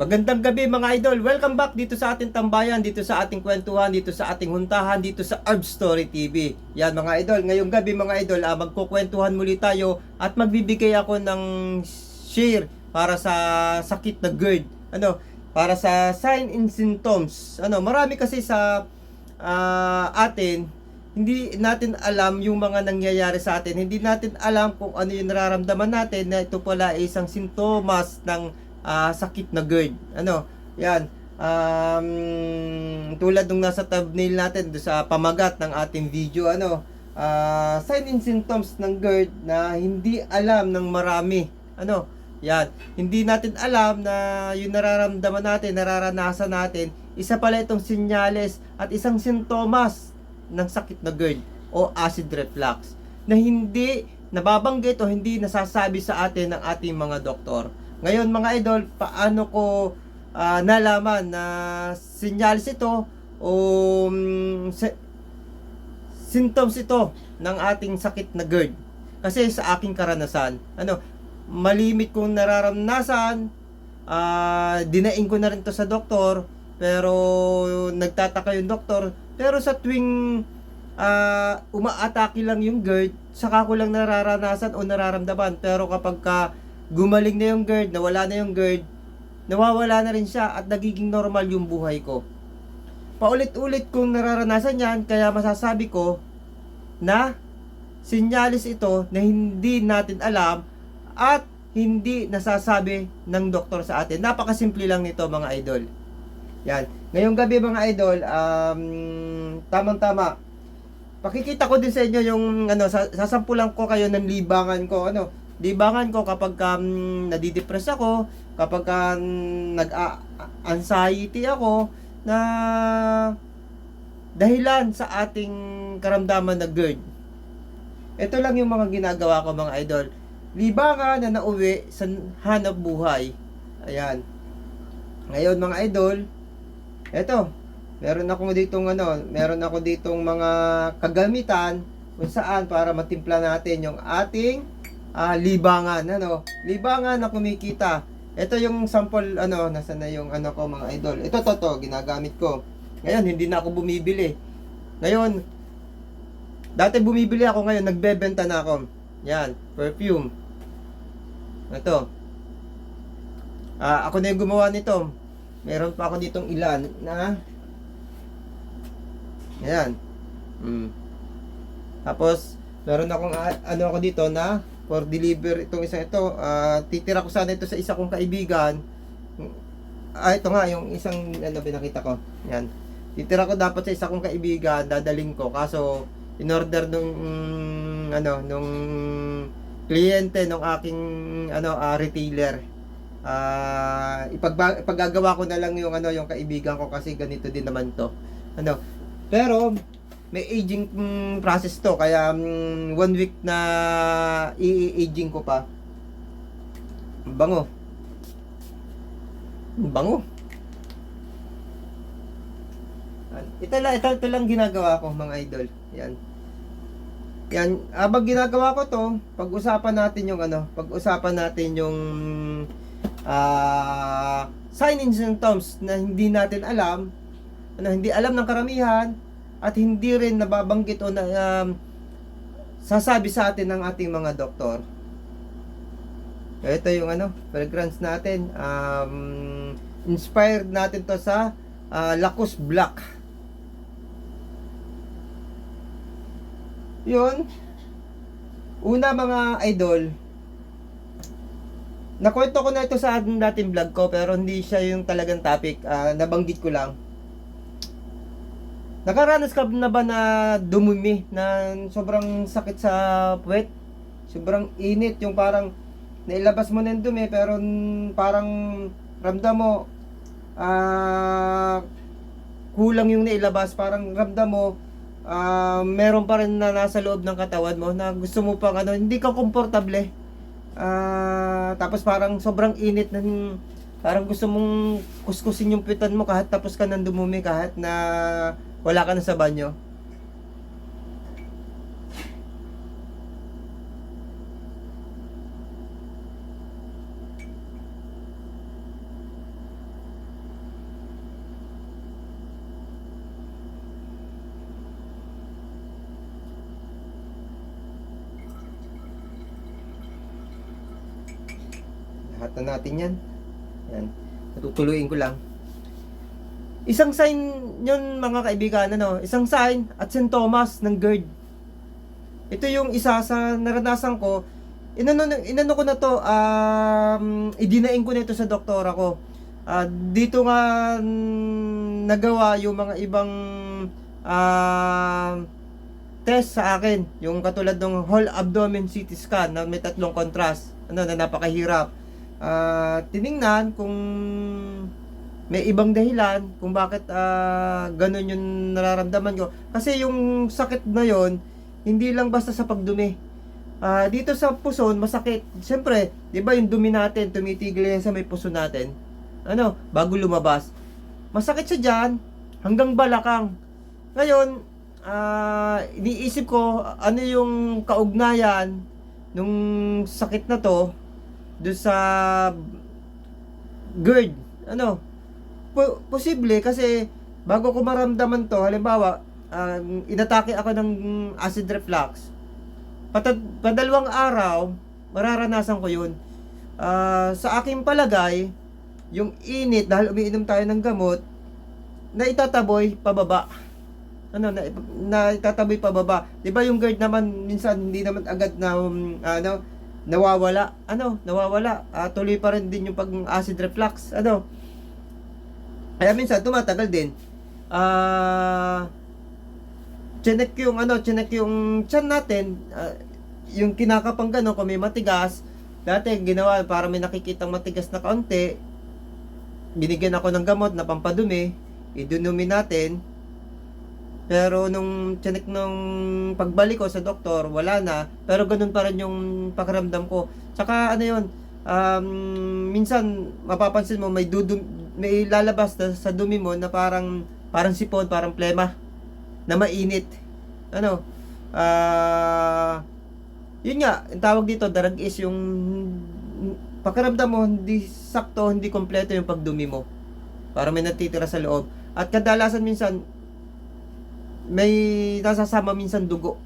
Magandang gabi mga idol. Welcome back dito sa ating tambayan, dito sa ating kwentuhan, dito sa ating huntahan, dito sa Herb Story TV. Yan mga idol, ngayong gabi mga idol, ah, magkukwentuhan muli tayo at magbibigay ako ng share para sa sakit na GERD. Ano, para sa sign and symptoms. Ano, marami kasi sa ah, atin hindi natin alam yung mga nangyayari sa atin. Hindi natin alam kung ano yung nararamdaman natin na ito pala ay isang sintomas ng ah, sakit na GERD. Ano? Yan. Um, tulad nung nasa thumbnail natin do sa pamagat ng ating video ano ah, sign and symptoms ng GERD na hindi alam ng marami ano yan hindi natin alam na yung nararamdaman natin nararanasan natin isa pala itong sinyales at isang sintomas ng sakit na GERD o acid reflux na hindi nababanggit o hindi nasasabi sa atin ng ating mga doktor. Ngayon mga idol, paano ko ah, nalaman na sinyalis ito o mm, si- symptoms ito ng ating sakit na GERD? Kasi sa aking karanasan, ano, malimit kong nararamnasan, ah dinaing ko na rin to sa doktor, pero nagtataka yung doktor, pero sa tuwing ah umaatake lang yung GERD, saka ko lang nararanasan o nararamdaman. Pero kapag ka gumaling na yung GERD, nawala na yung GERD, nawawala na rin siya at nagiging normal yung buhay ko. Paulit-ulit kong nararanasan yan, kaya masasabi ko na sinyalis ito na hindi natin alam at hindi nasasabi ng doktor sa atin. Napakasimple lang nito mga idol. Yan. Ngayong gabi mga idol, um, tamang-tama. Pakikita ko din sa inyo yung ano, sa- sasampulan ko kayo ng libangan ko. Ano, libangan ko kapag um, nadidepress ako, kapag um, nag-anxiety ako, na dahilan sa ating karamdaman na GERD. Ito lang yung mga ginagawa ko mga idol. Libangan na nauwi sa hanap buhay. Ayan. Ngayon mga idol, eto, meron ako ditong ano, meron ako ditong mga kagamitan kung saan para matimpla natin yung ating ah, libangan, ano, libangan na kumikita. Ito yung sample, ano, nasa na yung ano ko mga idol. Ito to ginagamit ko. Ngayon, hindi na ako bumibili. Ngayon, dati bumibili ako ngayon, nagbebenta na ako. Yan, perfume. Ito. Ah, ako na yung gumawa nito. Meron pa ako ditong ilan na Ayan. Mm. Tapos, meron akong ah, ano ako dito na for deliver itong isa ito. Ah, titira ko sana ito sa isa kong kaibigan. Ah, ito nga, yung isang ano pinakita ko. Yan. Titira ko dapat sa isa kong kaibigan, dadaling ko. Kaso, in order nung mm, ano, nung kliyente nung aking ano ah, retailer. Ah, ipagba, ko na lang yung ano yung kaibigan ko kasi ganito din naman to. Ano? Pero may aging mm, process to kaya mm, one week na i-aging ko pa. Ang Bango. Ang Bango. Ito lang, ito, ito lang ginagawa ko mga idol. Yan. Yan, habang ginagawa ko to, pag-usapan natin yung ano, pag-usapan natin yung ah sign and symptoms na hindi natin alam, ano, hindi alam ng karamihan at hindi rin nababanggit o na um, sasabi sa atin ng ating mga doktor. Ito yung ano, fragrance natin. Um, inspired natin to sa ah, Lacos Black. Yun. Una mga idol, nakwento ko na ito sa ating dating vlog ko pero hindi siya yung talagang topic. Ah, nabanggit ko lang. Nakaranas ka na ba na dumumi na sobrang sakit sa puwet? Sobrang init yung parang nailabas mo na yung dumi pero parang ramdam mo ah kulang yung nailabas parang ramdam mo ah meron pa rin na nasa loob ng katawan mo na gusto mo pang ano hindi ka komportable Ah, tapos parang sobrang init ng parang gusto mong kuskusin yung pitan mo kahit tapos ka nang dumumi kahit na wala ka na sa banyo. Lahat na natin yan. Yan. Natutuluyin ko lang. Isang sign yun mga kaibigan, ano, isang sign at sintomas ng GERD. Ito yung isa sa naranasan ko. Inano, inano ko na to, um, idinaing ko na ito sa doktora ko. Ah, dito nga nagawa yung mga ibang ah, test sa akin. Yung katulad ng whole abdomen CT scan na may tatlong contrast. Ano, na napakahirap. Ah, tiningnan kung may ibang dahilan kung bakit ah, ganun yung nararamdaman ko. Kasi yung sakit na yon hindi lang basta sa pagdumi. Ah, dito sa puson, masakit. Siyempre, di ba yung dumi natin, tumitigil yan sa may puso natin. Ano, bago lumabas. Masakit siya dyan, hanggang balakang. Ngayon, ah, iniisip ko, ano yung kaugnayan nung sakit na to doon sa GERD. Ano, po- posible kasi bago ko maramdaman to, halimbawa, um, inatake ako ng acid reflux, patad, padalawang araw, mararanasan ko yun. Ah, sa aking palagay, yung init, dahil umiinom tayo ng gamot, na itataboy pababa. Ano, na, na itataboy pababa. Di ba yung GERD naman, minsan hindi naman agad na, um, ano, nawawala. Ano, nawawala. Ah, tuloy pa rin din yung pag-acid reflux. Ano, kaya minsan tumatagal din. Ah, chinek yung ano, chinek yung tiyan natin, ah, yung kinakapang gano'n, kung may matigas, dati ginawa para may nakikitang matigas na kaunti, binigyan ako ng gamot na pampadumi, idunumi natin, pero nung chinek nung pagbalik ko sa doktor, wala na. Pero ganun pa rin yung pakiramdam ko. Tsaka ano yun, um, minsan mapapansin mo may dudum, may lalabas na, sa dumi mo na parang parang sipon, parang plema na mainit. Ano? Ah yun nga, ang tawag dito, darag is yung pakiramdam mo hindi sakto, hindi kompleto yung pagdumi mo. Para may natitira sa loob. At kadalasan minsan may nasasama minsan dugo.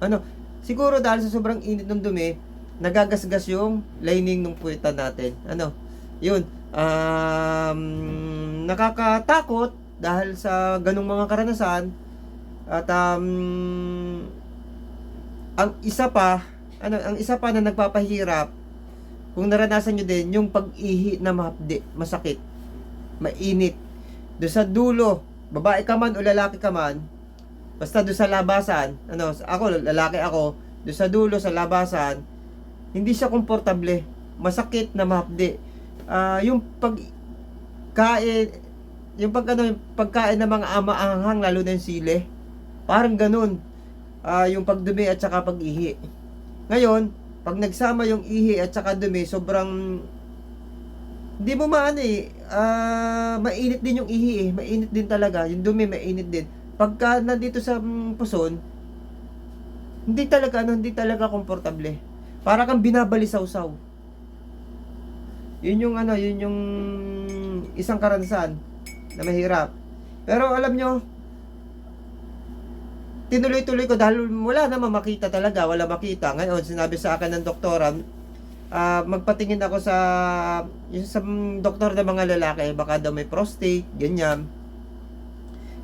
Ano? Siguro dahil sa sobrang init ng dumi, nagagasgas yung lining ng puwitan natin. Ano? Yun. Um, nakakatakot dahil sa ganung mga karanasan. At um, ang isa pa, ano, ang isa pa na nagpapahirap, kung naranasan nyo din, yung pag-ihi na mahapdi, masakit, mainit. Doon sa dulo, babae ka man o lalaki ka man, basta doon sa labasan, ano, ako, lalaki ako, doon sa dulo, sa labasan, hindi siya komportable. Masakit na mahapdi. Ah, yung pag kain, yung pag ano, yung pagkain ng mga amaanghang, lalo na yung sili, parang ganun. Ah, yung pagdumi at saka pag-ihi. Ngayon, pag nagsama yung ihi at saka dumi, sobrang hindi mo maano eh, ah, mainit din yung ihi eh, mainit din talaga, yung dumi mainit din. Pagka nandito sa mm, puson, hindi talaga ano, hindi talaga komportable. Para kang binabalisaw-saw. Yun yung ano, yun yung isang karanasan na mahirap. Pero alam nyo, tinuloy-tuloy ko dahil wala naman makita talaga, wala makita. Ngayon, sinabi sa akin ng doktora, ah, magpatingin ako sa yung sa doktor ng mga lalaki, baka daw may prostate, ganyan.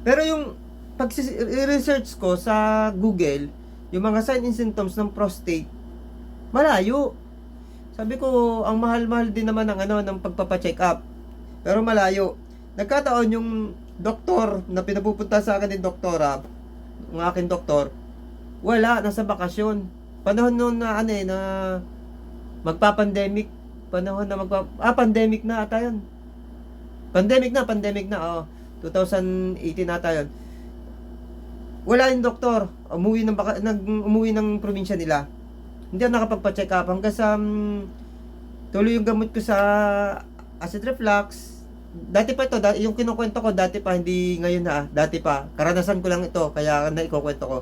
Pero yung pag research ko sa Google, yung mga sign and symptoms ng prostate, malayo. Sabi ko, ang mahal-mahal din naman ng ano ng pagpapa-check up. Pero malayo. Nagkataon yung doktor na pinapupunta sa akin ni doktora, ng aking doktor, wala, nasa bakasyon. Panahon noon na ano eh, na magpa-pandemic. Panahon na magpa... Ah, pandemic na ata yun. Pandemic na, pandemic na, oh. 2018 na ata yun. Wala yung doktor. Umuwi ng, baka, nag, umuwi ng probinsya nila. Hindi ako nakapagpa-check up hanggang sa um, tuloy yung gamot ko sa acid reflux. Dati pa ito, da- yung kinukwento ko dati pa, hindi ngayon ha, dati pa. Karanasan ko lang ito, kaya na ikukwento ko.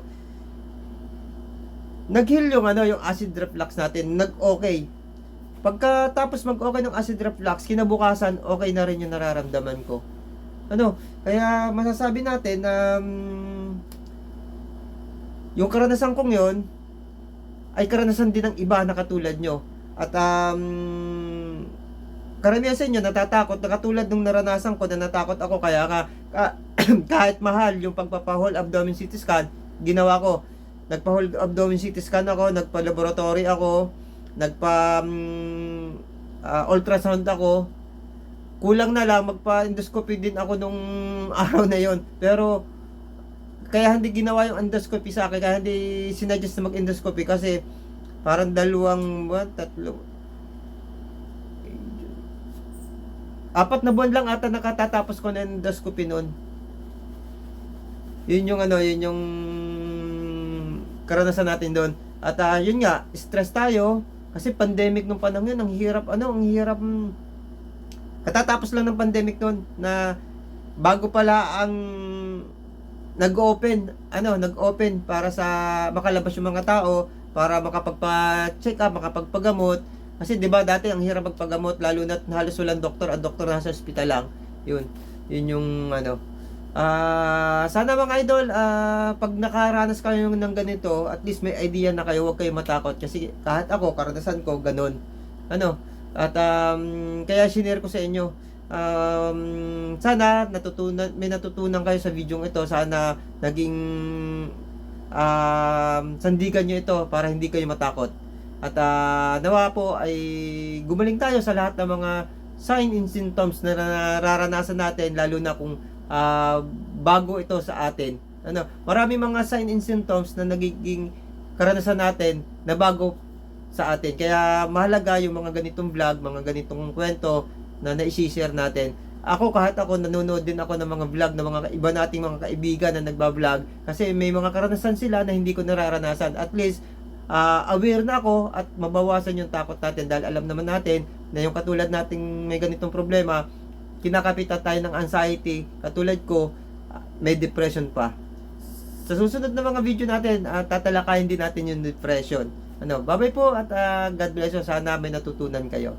Nag-heal yung ano, yung acid reflux natin, nag-okay. Pagkatapos mag-okay ng acid reflux, kinabukasan, okay na rin yung nararamdaman ko. Ano, kaya masasabi natin na um, yung karanasan kong yon ay karanasan din ng iba na katulad nyo. At um, karamihan sa inyo natatakot na katulad nung naranasan ko na natakot ako kaya ka, ka- kahit mahal yung pagpapahol abdomen CT scan ginawa ko. Nagpa-whole abdomen CT scan ako nagpa-laboratory ako nagpa mm, ah, ultrasound ako. Kulang na lang magpa-endoscopy din ako nung araw na yon pero kaya hindi ginawa yung endoscopy sa akin kaya hindi sinadjust na mag-endoscopy kasi parang dalawang buwan, tatlo apat na buwan lang ata nakatatapos ko ng endoscopy noon. Yun yung ano, yun yung karanasan natin doon. At ah, yun nga, stress tayo kasi pandemic nung panahon yun, ang hirap ano, ang hirap mm, katatapos lang ng pandemic noon na bago pala ang nag-open, ano, nag-open para sa makalabas yung mga tao para makapagpa-check up, makapagpagamot. Kasi 'di ba dati ang hirap magpagamot lalo na halos walang doktor, ang doktor nasa ospital lang. 'Yun. 'Yun yung ano. Ah, sana mga idol, ah, pag nakaranas kayo ng ganito, at least may idea na kayo, huwag kayo matakot kasi kahit ako, karanasan ko ganun. Ano? At um, kaya shinare ko sa inyo. Um, sana natutunan may natutunan kayo sa video ito. Sana naging um, sandigan nyo ito para hindi kayo matakot. At ah, nawa po ay gumaling tayo sa lahat ng mga sign and symptoms na nararanasan natin lalo na kung ah, bago ito sa atin. Ano, marami mga sign and symptoms na nagiging karanasan natin na bago sa atin. Kaya mahalaga yung mga ganitong vlog, mga ganitong kwento na na-share natin. Ako kahit ako nanonood din ako ng mga vlog ng mga iba nating mga kaibigan na nagba-vlog kasi may mga karanasan sila na hindi ko nararanasan. At least ah, aware na ako at mabawasan yung takot natin dahil alam naman natin na yung katulad nating may ganitong problema, kinakapitan tayo ng anxiety, katulad ko, may depression pa. Sa susunod na mga video natin, ah, tatalakayin din natin yung depression. Ano, bye-bye po at ah, God bless you. Sana may natutunan kayo.